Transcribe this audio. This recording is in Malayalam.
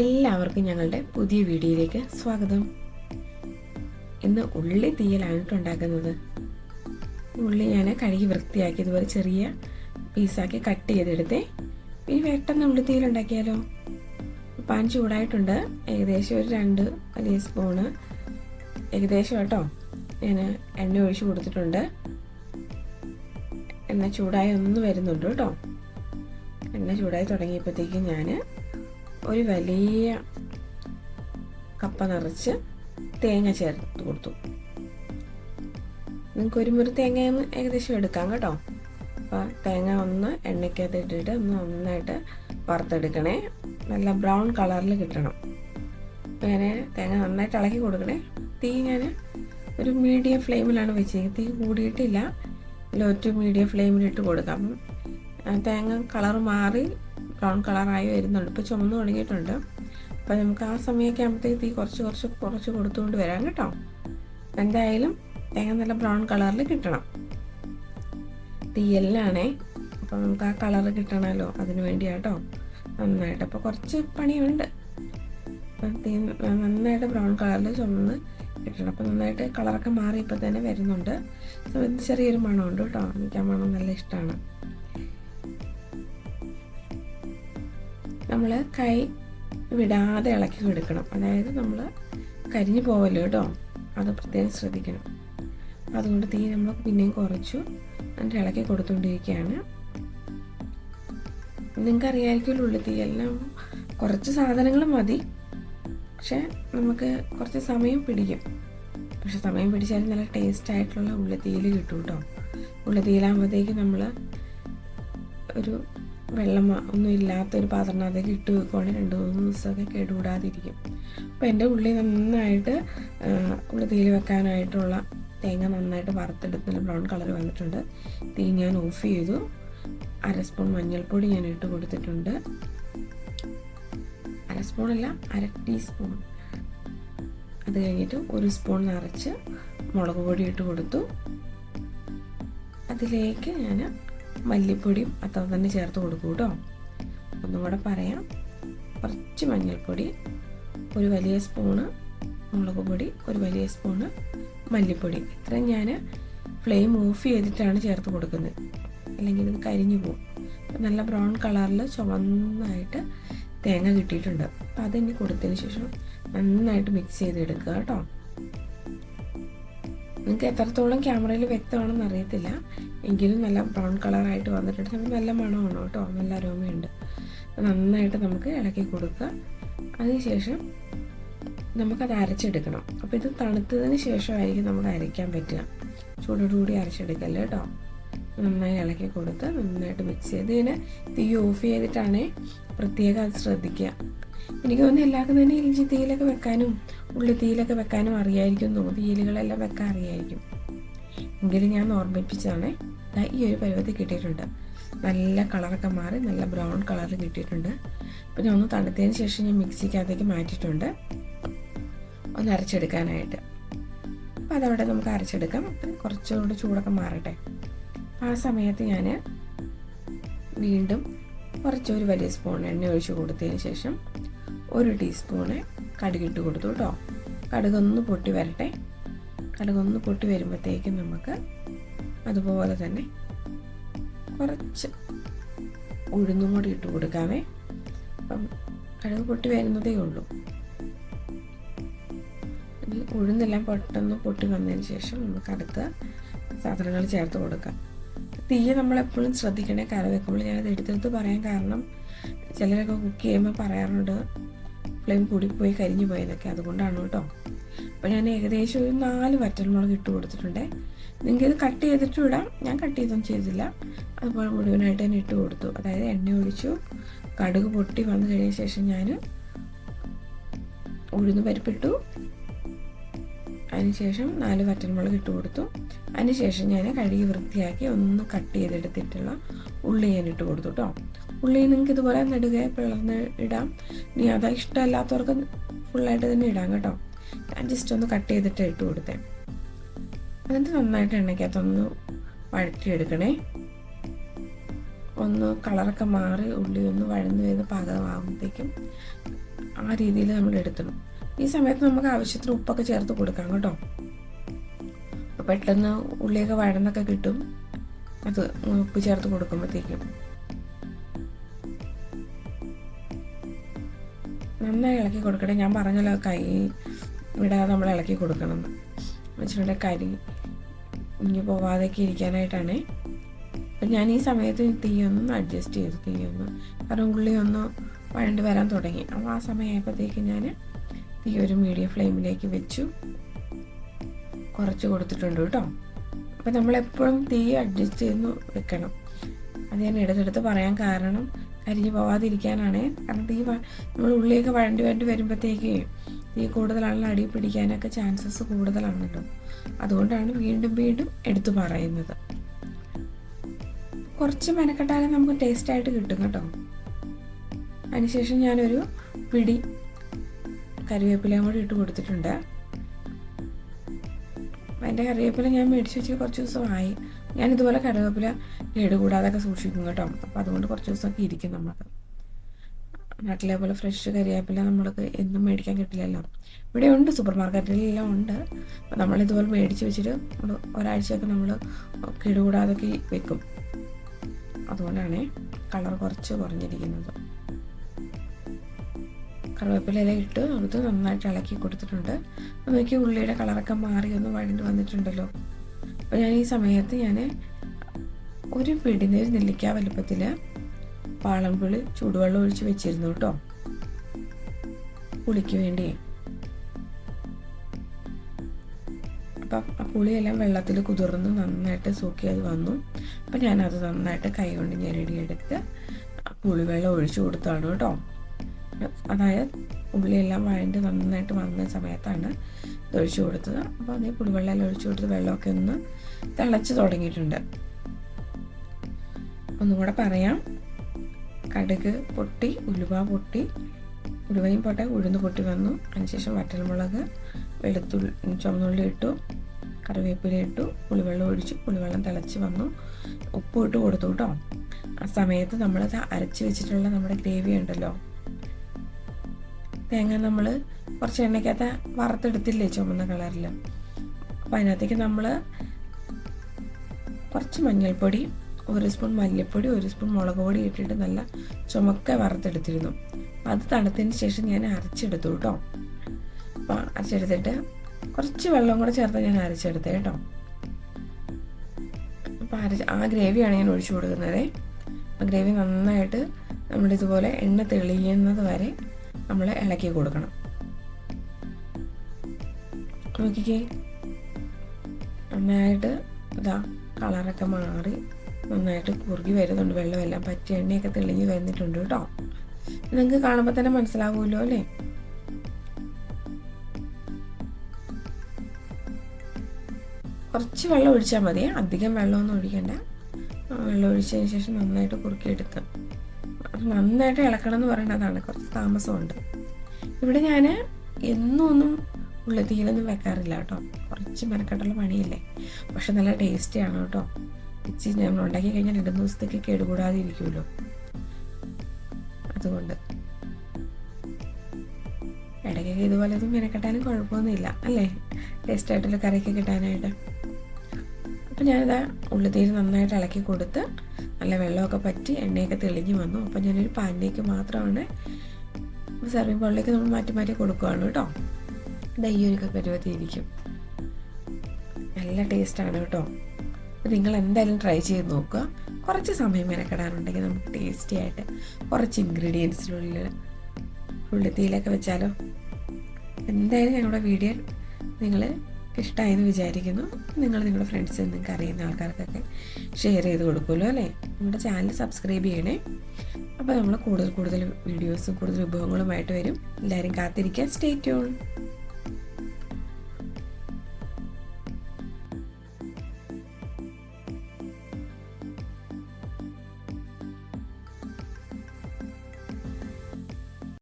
എല്ലാവർക്കും ഞങ്ങളുടെ പുതിയ വീഡിയോയിലേക്ക് സ്വാഗതം. ഇന്ന് ഉള്ളി തീയലാണ് ഉണ്ടാക്കുന്നത്. ഉള്ളി ഞാൻ കഴുകി വൃത്തിയാക്കി ഇതുപോലെ ചെറിയ പീസാക്കി കട്ട് ചെയ്തെടുത്തേ. ഈ പെട്ടെന്ന് ഉള്ളി തീയൽ ഉണ്ടാക്കിയാലോ? പാൻ ചൂടായിട്ടുണ്ട്. ഏകദേശം ഒരു രണ്ട് വലിയ സ്പൂണ് ഏകദേശം കേട്ടോ ഞാൻ എണ്ണ ഒഴിച്ച് കൊടുത്തിട്ടുണ്ട്. എണ്ണ ചൂടായി ഒന്ന് വരുന്നുണ്ട് കേട്ടോ എണ്ണ ചൂടായി തുടങ്ങിയപ്പോഴത്തേക്കും ഞാൻ ഒരു വലിയ കപ്പ നിറച്ച് തേങ്ങ ചേർത്ത് കൊടുത്തു. നിങ്ങൾക്ക് ഒരു മുറി തേങ്ങ ഏകദേശം എടുക്കാം കേട്ടോ. അപ്പോൾ തേങ്ങ ഒന്ന് എണ്ണയ്ക്കകത്ത് ഇട്ടിട്ട് ഒന്ന് നന്നായിട്ട് വറുത്തെടുക്കണേ. നല്ല ബ്രൗൺ കളറിൽ കിട്ടണം. അപ്പോൾ തേങ്ങ നന്നായിട്ട് ഇളക്കി കൊടുക്കണേ. തീ ഞാൻ ഒരു മീഡിയം ഫ്ലെയിമിലാണ് വെച്ചിരിക്കുന്നത് തീ കൂടിയിട്ടില്ല. ലോ ടു മീഡിയം ഫ്ലെയിമിലിട്ട് കൊടുക്കാം. അപ്പം തേങ്ങ കളർ മാറി ബ്രൗൺ കളറായി വരുന്നുണ്ട് ഇപ്പോൾ ചുമന്ന് തുടങ്ങിയിട്ടുണ്ട്. അപ്പോൾ നമുക്ക് ആ സമയമൊക്കെ ആകുമ്പോഴത്തേക്ക് തീ കുറച്ച് കുറച്ച് കുറച്ച് കൊടുത്തുകൊണ്ട് വരാം കേട്ടോ. എന്തായാലും തേങ്ങ നല്ല ബ്രൗൺ കളറിൽ കിട്ടണം. തീയല്ലാണേ. അപ്പോൾ നമുക്ക് ആ കളർ കിട്ടണമല്ലോ അതിന് വേണ്ടിയാട്ടോ നന്നായിട്ട്. അപ്പോൾ കുറച്ച് പണിയുണ്ട്. നന്നായിട്ട് ബ്രൗൺ കളറിൽ ചുമന്ന് കിട്ടണം. അപ്പോൾ നന്നായിട്ട് കളറൊക്കെ മാറി ഇപ്പോൾ തന്നെ വരുന്നുണ്ട് ചെറിയൊരു മണമുണ്ട് കേട്ടോ. എനിക്ക് ആ മണം നല്ല ഇഷ്ടമാണ് നമ്മൾ കൈ വിടാതെ ഇളക്കി കൊടുക്കണം. അതായത് നമ്മൾ കരിഞ്ഞു പോവല്ലോ കേട്ടോ. അത് പ്രത്യേകം ശ്രദ്ധിക്കണം. അതുകൊണ്ട് തീ നമ്മൾ പിന്നെയും കുറച്ചു എന്നിട്ട് ഇളക്കി കൊടുത്തുകൊണ്ടിരിക്കുകയാണ് നിങ്ങൾക്ക് അറിയാമായിരിക്കുമല്ലോ ഉള്ളു തീ. എല്ലാം കുറച്ച് സാധനങ്ങൾ മതി. പക്ഷെ നമുക്ക് കുറച്ച് സമയം പിടിക്കും. പക്ഷെ സമയം പിടിച്ചാലും നല്ല ടേസ്റ്റ് ആയിട്ടുള്ള ഉള്ളിത്തീയിൽ കിട്ടും കേട്ടോ. ഉള്ളിത്തീയിലാകുമ്പോഴത്തേക്ക് നമ്മൾ ഒരു വെള്ളം ഒന്നും ഇല്ലാത്തൊരു പാത്രത്തിനകത്തേക്ക് ഇട്ട് വെക്കുവാണെങ്കിൽ രണ്ട് മൂന്ന് ദിവസമൊക്കെ കേടുകൂടാതിരിക്കും. അപ്പോൾ എന്റെ ഉള്ളി നന്നായിട്ട് ഉള്ളി തീയിൽ വെക്കാനായിട്ടുള്ള തേങ്ങ നന്നായിട്ട് വറുത്തെടുത്ത് ബ്രൗൺ കളർ വന്നിട്ടുണ്ട്. തീ ഞാൻ ഓഫ് ചെയ്തു. അര സ്പൂൺ മഞ്ഞൾപ്പൊടി ഞാൻ ഇട്ട് കൊടുത്തിട്ടുണ്ട്. അര സ്പൂണല്ല അര ടീസ്പൂൺ. അത് കഴിഞ്ഞിട്ട് ഒരു സ്പൂൺ നിറച്ച് മുളക് പൊടി ഇട്ട് കൊടുത്തു. അതിലേക്ക് ഞാൻ മല്ലിപ്പൊടിയും അത്ര തന്നെ ചേർത്ത് കൊടുക്കും കേട്ടോ. ഒന്നും കൂടെ പറയാം. കുറച്ച് മഞ്ഞൾപ്പൊടി ഒരു വലിയ സ്പൂണ് മുളക് പൊടി ഒരു വലിയ സ്പൂണ് മല്ലിപ്പൊടി. ഇത്രയും ഞാൻ ഫ്ലെയിം ഓഫ് ചെയ്തിട്ടാണ് ചേർത്ത് കൊടുക്കുന്നത്. അല്ലെങ്കിൽ ഇത് കരിഞ്ഞു പോകും. നല്ല ബ്രൗൺ കളറിൽ ചുവന്നായിട്ട് തേങ്ങ കിട്ടിയിട്ടുണ്ട്. അപ്പം അതിന് കൊടുത്തതിന് ശേഷം നന്നായിട്ട് മിക്സ് ചെയ്തെടുക്കുക കേട്ടോ. നിങ്ങൾക്ക് എത്രത്തോളം ക്യാമറയിൽ വ്യക്തമാണെന്ന് അറിയത്തില്ല. എങ്കിലും നല്ല ബ്രൗൺ കളറായിട്ട് വന്നിട്ടുണ്ട്. നമുക്ക് നല്ല മണമാണ് കേട്ടോ. നല്ല അരോമയുണ്ട്. നന്നായിട്ട് നമുക്ക് ഇളക്കി കൊടുക്കുക. അതിനുശേഷം നമുക്കത് അരച്ചെടുക്കണം. അപ്പോൾ ഇത് തണുത്തതിന് ശേഷമായിരിക്കും നമുക്ക് അരയ്ക്കാൻ പറ്റുക. ചൂടോടുകൂടി അരച്ചെടുക്കല്ലേ കേട്ടോ? നന്നായി ഇളക്കി കൊടുത്ത് നന്നായിട്ട് മിക്സ് ചെയ്ത് ഇതിനെ തീ ഓഫ് ചെയ്തിട്ടാണേ പ്രത്യേകം അത് ശ്രദ്ധിക്കുക. എനിക്ക് തോന്നുന്നു എല്ലാവർക്കും തന്നെ ഇഞ്ചി തീയിലൊക്കെ വെക്കാനും ഉള്ളി തീയിലൊക്കെ വെക്കാനും അറിയായിരിക്കും തോന്നുന്നു. തീയിലുകളെല്ലാം വെക്കാൻ അറിയായിരിക്കും. എങ്കിലും ഞാൻ ഓർമ്മിപ്പിച്ചതാണ് ഈ ഒരു പരുവത്തിൽ കിട്ടിയിട്ടുണ്ട്. നല്ല കളറൊക്കെ മാറി നല്ല ബ്രൗൺ കളറിൽ കിട്ടിയിട്ടുണ്ട്. ഞാൻ ഒന്ന് തണുത്തതിന് ശേഷം ഞാൻ മിക്സിക്കകത്തേക്ക് മാറ്റിയിട്ടുണ്ട്. ഒന്ന് അരച്ചെടുക്കാനായിട്ട്. അപ്പോൾ അതവിടെ നമുക്ക് അരച്ചെടുക്കാം. കുറച്ചുകൂടെ ചൂടൊക്കെ മാറട്ടെ. ആ സമയത്ത് ഞാൻ വീണ്ടും കുറച്ചൊരു വലിയ സ്പൂൺ എണ്ണ ഒഴിച്ച് കൊടുത്തതിന് ശേഷം ഒരു ടീസ്പൂണ് കടുകിട്ട് കൊടുത്തു കേട്ടോ. കടുകൊന്ന് പൊട്ടി വരട്ടെ. കടുകൊന്ന് പൊട്ടി വരുമ്പോഴത്തേക്കും നമുക്ക് അതുപോലെ തന്നെ കുറച്ച് ഉഴുന്നും കൂടി ഇട്ട് കൊടുക്കാമേ അപ്പം കടുക് പൊട്ടി വരുന്നതേ ഉള്ളൂ. ഉഴുന്നെല്ലാം പെട്ടെന്ന് പൊട്ടി വന്നതിന് ശേഷം നമുക്ക് അടുത്ത സാധനങ്ങൾ ചേർത്ത് കൊടുക്കാം. തീയ നമ്മളെപ്പോഴും ശ്രദ്ധിക്കണേ കറി വെക്കുമ്പോൾ ഞാനത് എടുത്തെടുത്ത് പറയാൻ കാരണം ചിലരൊക്കെ കുക്ക് ചെയ്യുമ്പോൾ പറയാറുണ്ട് ഫ്ലെയിം കൂടിപ്പോയി കരിഞ്ഞു പോയതൊക്കെ അതുകൊണ്ടാണ് കേട്ടോ. അപ്പോൾ ഞാൻ ഏകദേശം ഒരു നാല് വറ്റൽമുളക് ഇട്ട് കൊടുത്തിട്ടുണ്ട്. നിങ്ങൾക്ക് ഇത് കട്ട് ചെയ്തിട്ട് ഇടാം. ഞാൻ കട്ട് ചെയ്തൊന്നും ചെയ്തില്ല. അതുപോലെ മുഴുവനായിട്ട് തന്നെ ഇട്ട് കൊടുത്തു. അതായത് എണ്ണ ഒഴിച്ചു. കടുക് പൊട്ടി വന്നു കഴിഞ്ഞ ശേഷം ഞാൻ ഉഴുന്ന് പരിപ്പിട്ടു. അതിനുശേഷം നാല് വറ്റൽമുളക് ഇട്ട് കൊടുത്തു. അതിനുശേഷം ഞാൻ കഴുകി വൃത്തിയാക്കി ഒന്ന് കട്ട് ചെയ്തെടുത്തിട്ടുള്ള ഉള്ളി ഞാൻ ഇട്ട് കൊടുത്തു കേട്ടോ. ഉള്ളി നിങ്ങൾക്ക് ഇതുപോലെ നടുക പിളർന്ന് ഇടാം. ഇനി അതാ ഇഷ്ടമല്ലാത്തവർക്ക് ഫുള്ളായിട്ട് തന്നെ ഇടാം കേട്ടോ. ഞാൻ ജസ്റ്റ് ഒന്ന് കട്ട് ചെയ്തിട്ട് ഇട്ട് കൊടുത്തേ. എന്നിട്ട് നന്നായിട്ട് എണ്ണയ്ക്കകത്തൊന്ന് വഴറ്റിയെടുക്കണേ. ഒന്ന് കളറൊക്കെ മാറി ഉള്ളി ഒന്ന് വഴന്നു വരുന്ന പാകമാകുമ്പോഴത്തേക്കും ആ രീതിയിൽ നമ്മൾ എടുക്കണം. ഈ സമയത്ത് നമുക്ക് ആവശ്യത്തിന് ഉപ്പൊക്കെ ചേർത്ത് കൊടുക്കാം കേട്ടോ. പെട്ടെന്ന് ഉള്ളിയൊക്കെ വഴന്നൊക്കെ കിട്ടും. അത് ഉപ്പ് ചേർത്ത് കൊടുക്കുമ്പോഴത്തേക്കും. നന്നായി ഇളക്കി കൊടുക്കട്ടെ. ഞാൻ പറഞ്ഞല്ലോ കൈ വിടാതെ നമ്മൾ ഇളക്കി കൊടുക്കണം എന്ന്. വെച്ചിട്ടുണ്ടെങ്കിൽ കരി ഇനി പോവാതെയൊക്കെ ഇരിക്കാനായിട്ടാണ്. അപ്പം ഞാൻ ഈ സമയത്ത് തീ ഒന്ന് അഡ്ജസ്റ്റ് ചെയ്തു തീ ഒന്ന് കാരണം ഉള്ളി ഒന്ന് വഴണ്ട് വരാൻ തുടങ്ങി. അപ്പോൾ ആ സമയമായപ്പോഴത്തേക്ക് ഞാൻ തീ ഒരു മീഡിയം ഫ്ലെയിമിലേക്ക് വെച്ചു. കുറച്ച് കൊടുത്തിട്ടുണ്ട് കേട്ടോ. അപ്പം നമ്മളെപ്പോഴും തീ അഡ്ജസ്റ്റ് ചെയ്ത് വെക്കണം. അത് ഞാൻ എടുത്തെടുത്ത് പറയാൻ കാരണം കരിഞ്ഞ് പോവാതിരിക്കാനാണ്. കാരണം തീ നമ്മൾ ഉള്ളിയൊക്കെ വഴണ്ടി വഴണ്ടി വരുമ്പോഴത്തേക്ക് തീ കൂടുതലാണല്ലോ അടി പിടിക്കാനൊക്കെ ചാൻസസ് കൂടുതലാണ് കേട്ടോ അതുകൊണ്ടാണ് വീണ്ടും വീണ്ടും എടുത്തു പറയുന്നത്. കുറച്ച് മെനക്കെട്ടാലും നമുക്ക് ടേസ്റ്റ് ആയിട്ട് കിട്ടും കേട്ടോ. അതിനുശേഷം ഞാനൊരു പിടി കറിവേപ്പിലയും കൂടി ഇട്ട് കൊടുത്തിട്ടുണ്ട്. എന്റെ കറിവേപ്പില ഞാൻ മേടിച്ച് വെച്ച് കുറച്ച് ദിവസമായി. ഞാൻ ഇതുപോലെ കറിവേപ്പില കേട് കൂടാതൊക്കെ സൂക്ഷിക്കും കേട്ടോ. അപ്പോൾ അതുകൊണ്ട് കുറച്ച് ദിവസമൊക്കെ ഇരിക്കും നമുക്ക് നാട്ടിലെ പോലെ ഫ്രഷ് കറിവേപ്പില നമ്മൾക്ക് എന്നും മേടിക്കാൻ കിട്ടില്ലല്ലോ. ഇവിടെ ഉണ്ട് സൂപ്പർ മാർക്കറ്റിലെല്ലാം ഉണ്ട്. അപ്പോൾ നമ്മളിതുപോലെ മേടിച്ച് വെച്ചിട്ട് നമ്മൾ ഒരാഴ്ചയൊക്കെ നമ്മൾ കേടുകൂടാതൊക്കെ വെക്കും. അതുകൊണ്ടാണ് കളർ കുറച്ച് കുറഞ്ഞിരിക്കുന്നത്. കറിവേപ്പില ഇട്ട് അത് നന്നായിട്ട് ഇളക്കി കൊടുത്തിട്ടുണ്ട്. നോക്കി ഉള്ളിയുടെ കളറൊക്കെ മാറി ഒന്ന് വഴണ്ട് വന്നിട്ടുണ്ടല്ലോ. അപ്പോൾ ഞാൻ ഈ സമയത്ത് ഞാൻ ഒരു പിടിനീർ നെല്ലിക്ക വലുപ്പത്തിൽ പാളംപുളി ചൂടുവെള്ളം ഒഴിച്ച് വെച്ചിരുന്നു കേട്ടോ പുളിക്ക് വേണ്ടി. അപ്പം ആ പുളിയെല്ലാം വെള്ളത്തിൽ കുതിർന്ന് നന്നായിട്ട് സൂക്കി അത് വന്നു. അപ്പം ഞാനത് നന്നായിട്ട് കൈ കൊണ്ട് ഞെരടിയെടുത്ത് പുളിവെള്ളം ഒഴിച്ചു കൊടുത്താണ് കേട്ടോ അതായത് ഉള്ളിയെല്ലാം വഴണ്ട് നന്നായിട്ട് വന്ന സമയത്താണ് ഒഴിച്ചു കൊടുത്തത്. അപ്പോൾ അതേ പുളിവെള്ളം ഒഴിച്ചു കൊടുത്ത് വെള്ളമൊക്കെ ഒന്ന് തിളച്ച് തുടങ്ങിയിട്ടുണ്ട്. ഒന്നും കൂടെ പറയാം. കടുക് പൊട്ടി ഉലുവ പൊട്ടി ഉലുവയും പൊട്ടെ ഉഴുന്ന് പൊട്ടി വന്നു. അതിനുശേഷം വറ്റൽമുളക് വെളുത്തുള്ളി ചുവന്നുള്ളി ഇട്ടു കറിവേപ്പില ഇട്ടു പുളിവെള്ളം ഒഴിച്ചു പുളിവെള്ളം തിളച്ച് വന്നു. ഉപ്പ് ഇട്ട് കൊടുത്തു കേട്ടോ. ആ സമയത്ത് നമ്മൾ അരച്ച് വെച്ചിട്ടുള്ള നമ്മുടെ ഗ്രേവി ഉണ്ടല്ലോ. തേങ്ങ നമ്മൾ കുറച്ച് എണ്ണയ്ക്കകത്ത് വറുത്തെടുത്തില്ലേ ചുമന്ന കളറിൽ അപ്പം അതിനകത്തേക്ക് നമ്മൾ കുറച്ച് മഞ്ഞൾപ്പൊടി ഒരു സ്പൂൺ മല്ലിപ്പൊടി ഒരു സ്പൂൺ മുളക് പൊടി ഇട്ടിട്ട് നല്ല ചുമക്ക വറുത്തെടുത്തിരുന്നു. അത് തണുത്തതിന് ശേഷം ഞാൻ അരച്ചെടുത്തു കേട്ടോ. അപ്പം അരച്ചെടുത്തിട്ട് കുറച്ച് വെള്ളം കൂടെ ചേർത്ത് ഞാൻ അരച്ചെടുത്തു കേട്ടോ. അപ്പം അരച്ച് ആ ഗ്രേവിയാണ് ഞാൻ ഒഴിച്ചു കൊടുക്കുന്നത്. ആ ഗ്രേവി നന്നായിട്ട് നമ്മളിതുപോലെ എണ്ണ തെളിയുന്നത് വരെ നമ്മൾ ഇളക്കി കൊടുക്കണം. നോക്കിക്കേ. നന്നായിട്ട് ഇതാ കളറൊക്കെ മാറി നന്നായിട്ട് കുറുകി വരുന്നുണ്ട്. വെള്ളമെല്ലാം പറ്റി എണ്ണയൊക്കെ തെളിഞ്ഞ് വരുന്നിട്ടുണ്ട് കേട്ടോ. നിങ്ങൾക്ക് കാണുമ്പോൾ തന്നെ മനസ്സിലാവുമല്ലോ അല്ലേ? കുറച്ച് വെള്ളം ഒഴിച്ചാൽ മതി. അധികം വെള്ളമൊന്നും ഒഴിക്കണ്ട. വെള്ളം ഒഴിച്ചതിന് ശേഷം നന്നായിട്ട് കുറുക്കിയെടുത്ത് നന്നായിട്ട് ഇളക്കണം എന്ന് പറയുന്നതാണ്. കുറച്ച് താമസമുണ്ട്. ഇവിടെ ഞാൻ എന്നൊന്നും ഒന്നും ഉള്ളത്തിയിലൊന്നും വെക്കാറില്ല കേട്ടോ. കുറച്ച് മെനക്കെട്ടുള്ള പണിയില്ലേ. പക്ഷെ നല്ല ടേസ്റ്റിയാണ് കേട്ടോ. ഇച്ചി നമ്മൾ ഉണ്ടാക്കി കഴിഞ്ഞാൽ രണ്ട് ദിവസത്തേക്ക് കേടുകൂടാതെ ഇരിക്കുമല്ലോ. അതുകൊണ്ട് ഇടയ്ക്കൊക്കെ ഇതുപോലെ ഒന്നും മെനക്കെട്ടാനും കുഴപ്പമൊന്നുമില്ല. അല്ലേ? ടേസ്റ്റ് ആയിട്ടുള്ള കറിയൊക്കെ കിട്ടാനായിട്ട്. അപ്പം ഞാനിത് ഉള്ളിത്തീര് നന്നായിട്ട് ഇളക്കി കൊടുത്ത് നല്ല വെള്ളമൊക്കെ പറ്റി എണ്ണയൊക്കെ തെളിഞ്ഞ് വന്നു. അപ്പം ഞാനൊരു പാനിലേക്ക് മാത്രമാണ് സെർവിങ് ബോളിലേക്ക് നമ്മൾ മാറ്റി മാറ്റി കൊടുക്കുകയാണ് കേട്ടോ. ദയ്യൊരുക്കെ പരുവത്തിയിരിക്കും നല്ല ടേസ്റ്റാണ് കേട്ടോ. നിങ്ങൾ എന്തായാലും ട്രൈ ചെയ്ത് നോക്കുക. കുറച്ച് സമയം മെനക്കെടാനുണ്ടെങ്കിൽ നമുക്ക് ടേസ്റ്റി ആയിട്ട് കുറച്ച് ഇൻഗ്രീഡിയൻസിനുള്ളിൽ ഉള്ളിത്തീയിലൊക്കെ വെച്ചാലോ. എന്തായാലും ഞങ്ങളുടെ വീഡിയോ നിങ്ങൾ ഇഷ്ടമായെന്ന് വിചാരിക്കുന്നു. നിങ്ങൾ നിങ്ങളുടെ ഫ്രണ്ട്സ് നിങ്ങൾക്ക് അറിയുന്ന ആൾക്കാർക്കൊക്കെ ഷെയർ ചെയ്ത് കൊടുക്കുമല്ലോ അല്ലേ? നമ്മുടെ ചാനൽ സബ്സ്ക്രൈബ് ചെയ്യണേ. അപ്പോൾ നമ്മൾ കൂടുതൽ കൂടുതൽ വീഡിയോസും കൂടുതൽ വിഭവങ്ങളുമായിട്ട് വരും. എല്ലാവരും കാത്തിരിക്കാൻ സ്റ്റേ ട്യൂൺ